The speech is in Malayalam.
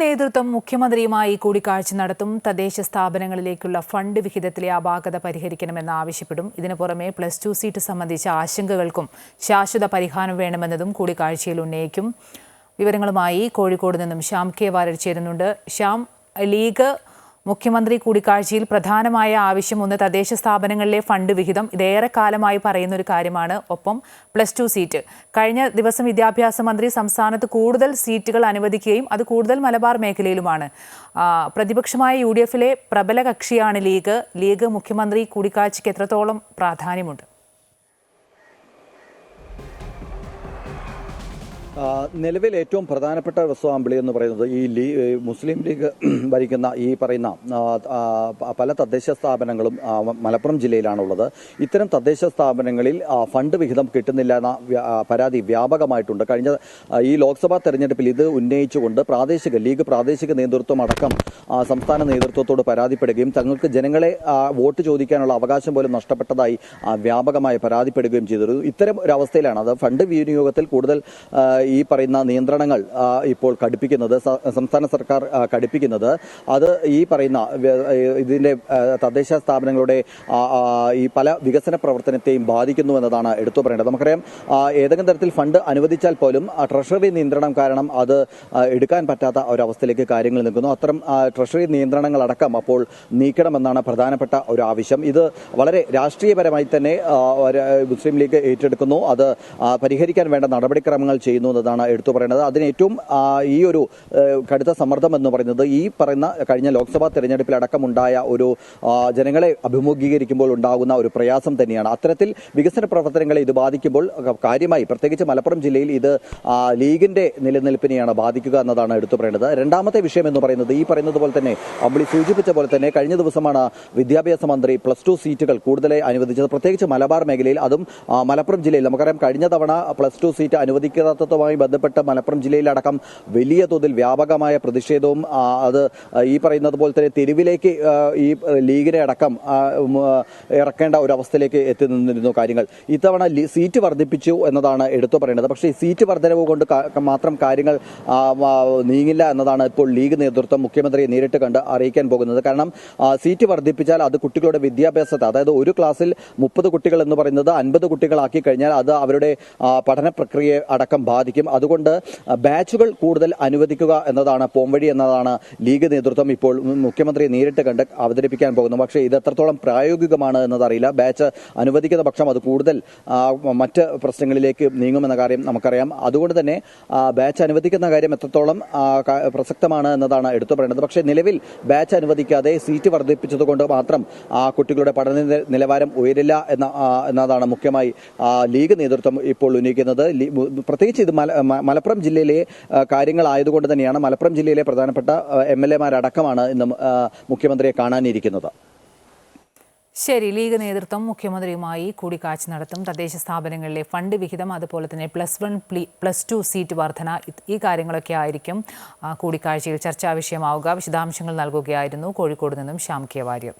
നേതൃത്വം മുഖ്യമന്ത്രിയുമായി കൂടിക്കാഴ്ച നടത്തും. തദ്ദേശ സ്ഥാപനങ്ങളിലേക്കുള്ള ഫണ്ട് വിഹിതത്തിലെ അപാകത പരിഹരിക്കണമെന്ന് ആവശ്യപ്പെടും. ഇതിനു പുറമെ പ്ലസ് ടു സീറ്റ് സംബന്ധിച്ച ആശങ്കകൾക്കും ശാശ്വത പരിഹാരം വേണമെന്നതും കൂടിക്കാഴ്ചയിൽ ഉന്നയിക്കും. വിവരങ്ങളുമായി കോഴിക്കോട് നിന്നും ശ്യാം കെ വാരൽ ചേരുന്നുണ്ട്. ശ്യാം ലീഗ് മുഖ്യമന്ത്രി കൂടിക്കാഴ്ചയിൽ പ്രധാനമായ ആവശ്യം ഒന്ന് തദ്ദേശ സ്ഥാപനങ്ങളിലെ ഫണ്ട് വിഹിതം. ഇതേറെ കാലമായി പറയുന്ന ഒരു കാര്യമാണ്. ഒപ്പം പ്ലസ് ടു സീറ്റ്. കഴിഞ്ഞ ദിവസം വിദ്യാഭ്യാസ മന്ത്രി സംസ്ഥാനത്ത് കൂടുതൽ സീറ്റുകൾ അനുവദിക്കുകയും അത് കൂടുതൽ മലബാർ മേഖലയിലുമാണ്. പ്രതിപക്ഷമായ യു ഡി എഫിലെ പ്രബല കക്ഷിയാണ് ലീഗ്. ലീഗ് മുഖ്യമന്ത്രി കൂടിക്കാഴ്ചയ്ക്ക് എത്രത്തോളം പ്രാധാന്യമുണ്ട്? നിലവിൽ ഏറ്റവും പ്രധാനപ്പെട്ട വസ്തുവാമ്പിളി എന്ന് പറയുന്നത് ഈ ലീ മുസ്ലിം ലീഗ് ഭരിക്കുന്ന ഈ പറയുന്ന പല തദ്ദേശ സ്ഥാപനങ്ങളും മലപ്പുറം ജില്ലയിലാണുള്ളത്. ഇത്തരം തദ്ദേശ സ്ഥാപനങ്ങളിൽ ഫണ്ട് വിഹിതം കിട്ടുന്നില്ല എന്ന പരാതി വ്യാപകമായിട്ടുണ്ട്. കഴിഞ്ഞ ഈ ലോക്സഭാ തെരഞ്ഞെടുപ്പിൽ ഇത് ഉന്നയിച്ചുകൊണ്ട് പ്രാദേശിക ലീഗ് പ്രാദേശിക നേതൃത്വം അടക്കം സംസ്ഥാന നേതൃത്വത്തോട് പരാതിപ്പെടുകയും തങ്ങൾക്ക് ജനങ്ങളെ വോട്ട് ചോദിക്കാനുള്ള അവകാശം പോലും നഷ്ടപ്പെട്ടതായി വ്യാപകമായി പരാതിപ്പെടുകയും ചെയ്തിരുന്നു. ഇത്തരം ഒരു അവസ്ഥയിലാണ് അത് ഫണ്ട് വിനിയോഗത്തിൽ കൂടുതൽ ഈ പറയുന്ന നിയന്ത്രണങ്ങൾ ഇപ്പോൾ കടുപ്പിക്കുന്നത് സംസ്ഥാന സർക്കാർ കടുപ്പിക്കുന്നത് അത് ഈ പറയുന്ന ഇതിന്റെ തദ്ദേശ സ്ഥാപനങ്ങളുടെ ഈ പല വികസന പ്രവർത്തനത്തെയും ബാധിക്കുന്നു എന്നതാണ് എടുത്തു പറയേണ്ടത്. നമുക്കറിയാം ഏതെങ്കിലും തരത്തിൽ ഫണ്ട് അനുവദിച്ചാൽ പോലും ട്രഷറി നിയന്ത്രണം കാരണം അത് എടുക്കാൻ പറ്റാത്ത ഒരവസ്ഥയിലേക്ക് കാര്യങ്ങൾ നിൽക്കുന്നു അത്തരം ട്രഷറി നിയന്ത്രണങ്ങളടക്കം അപ്പോൾ നീക്കണമെന്നാണ് പ്രധാനപ്പെട്ട ഒരു ആവശ്യം. ഇത് വളരെ രാഷ്ട്രീയപരമായി തന്നെ മുസ്ലിം ലീഗ് ഏറ്റെടുക്കുന്നു. അത് പരിഹരിക്കാൻ വേണ്ട നടപടിക്രമങ്ങൾ ചെയ്യുന്നു എന്നതാണ് എടുത്തു പറയുന്നത് അതിന് ഏറ്റവും ഈ ഒരു കടുത്ത സമ്മർദ്ദം എന്ന് പറയുന്നത് ഈ പറയുന്ന കഴിഞ്ഞ ലോക്സഭാ തെരഞ്ഞെടുപ്പിലടക്കമുണ്ടായ ഒരു ജനങ്ങളെ അഭിമുഖീകരിക്കുമ്പോൾ ഉണ്ടാകുന്ന ഒരു പ്രയാസം തന്നെയാണ്. അത്തരത്തിൽ വികസന പ്രവർത്തനങ്ങളെ ഇത് ബാധിക്കുമ്പോൾ കാര്യമായി പ്രത്യേകിച്ച് മലപ്പുറം ജില്ലയിൽ ഇത് ലീഗിന്റെ നിലനിൽപ്പിനെയാണ് ബാധിക്കുക എന്നതാണ് എടുത്തു പറയേണ്ടത്. രണ്ടാമത്തെ വിഷയം എന്ന് പറയുന്നത് ഈ പറയുന്നത് പോലെ തന്നെ അമ്പിളി സൂചിപ്പിച്ച പോലെ തന്നെ കഴിഞ്ഞ ദിവസമാണ് വിദ്യാഭ്യാസ മന്ത്രി പ്ലസ് ടു സീറ്റുകൾ കൂടുതലായി അനുവദിച്ചത്. പ്രത്യേകിച്ച് മലബാർ മേഖലയിൽ അതും മലപ്പുറം ജില്ലയിൽ നമുക്കറിയാം കഴിഞ്ഞ തവണ പ്ലസ് ടു സീറ്റ് അനുവദിക്കാത്തതുമായി ബന്ധപ്പെട്ട് മലപ്പുറം ജില്ലയിലടക്കം വലിയ തോതിൽ വ്യാപകമായ പ്രതിഷേധവും അത് ഈ പറയുന്നത് പോലെ തന്നെ തെരുവിലേക്ക് ഈ ലീഗിനെ അടക്കം ഇറക്കേണ്ട ഒരു അവസ്ഥയിലേക്ക് എത്തി നിന്നിരുന്നു കാര്യങ്ങൾ. ഇത്തവണ സീറ്റ് വർദ്ധിപ്പിച്ചു എന്നതാണ് എടുത്തു പറയുന്നത് പക്ഷേ സീറ്റ് വർധനവ് കൊണ്ട് മാത്രം കാര്യങ്ങൾ നീങ്ങില്ല എന്നതാണ് ഇപ്പോൾ ലീഗ് നേതൃത്വം മുഖ്യമന്ത്രിയെ നേരിട്ട് കണ്ട് അറിയിക്കാൻ പോകുന്നത്. കാരണം സീറ്റ് വർദ്ധിപ്പിച്ചാൽ അത് കുട്ടികളുടെ വിദ്യാഭ്യാസത്തെ അതായത് ഒരു ക്ലാസ്സിൽ മുപ്പത് കുട്ടികൾ എന്ന് പറയുന്നത് അൻപത് കുട്ടികളാക്കി കഴിഞ്ഞാൽ അത് അവരുടെ പഠന പ്രക്രിയയെ അടക്കം ബാധിക്കും. അതുകൊണ്ട് ബാച്ചുകൾ കൂടുതൽ അനുവദിക്കുക എന്നതാണ് പോംവഴി എന്നതാണ് ലീഗ് നേതൃത്വം ഇപ്പോൾ മുഖ്യമന്ത്രി നേരിട്ട് കണ്ട് അവതരിപ്പിക്കാൻ പോകുന്നു പക്ഷേ ഇത് എത്രത്തോളം പ്രായോഗികമാണ് എന്നതറിയില്ല. ബാച്ച് അനുവദിക്കുന്ന പക്ഷം അത് കൂടുതൽ മറ്റ് പ്രശ്നങ്ങളിലേക്ക് നീങ്ങുമെന്ന കാര്യം നമുക്കറിയാം. അതുകൊണ്ട് തന്നെ ബാച്ച് അനുവദിക്കുന്ന കാര്യം എത്രത്തോളം പ്രസക്തമാണ് എന്നതാണ് എടുത്തു പറയുന്നത് പക്ഷേ നിലവിൽ ബാച്ച് അനുവദിക്കാതെ സീറ്റ് വർദ്ധിപ്പിച്ചതുകൊണ്ട് മാത്രം ആ കുട്ടികളുടെ പഠന നിലവാരം ഉയരില്ല എന്ന എന്നതാണ് മുഖ്യമായി ലീഗ് നേതൃത്വം ഇപ്പോൾ ഉന്നയിക്കുന്നത്. പ്രത്യേകിച്ച് ഇത് മലപ്പുറം ജില്ലയിലെ കാര്യങ്ങളായതുകൊണ്ട് തന്നെയാണ് മലപ്പുറം ജില്ലയിലെ പ്രധാനപ്പെട്ട എം എൽ എമാരടക്കമാണ് ഇന്ന് മുഖ്യമന്ത്രിയെ കാണാനിരിക്കുന്നത്. ശരി ലീഗ് നേതൃത്വം മുഖ്യമന്ത്രിയുമായി കൂടിക്കാഴ്ച നടത്തും. തദ്ദേശ സ്ഥാപനങ്ങളിലെ ഫണ്ട് വിഹിതം അതുപോലെ തന്നെ plus one plus two seat വർധന ഈ കാര്യങ്ങളൊക്കെ ആയിരിക്കും കൂടിക്കാഴ്ചയിൽ ചർച്ചാ വിഷയമാവുക. വിശദാംശങ്ങൾ നൽകുകയായിരുന്നു കോഴിക്കോട് നിന്നും ശ്യാം കെ വാര്യർ.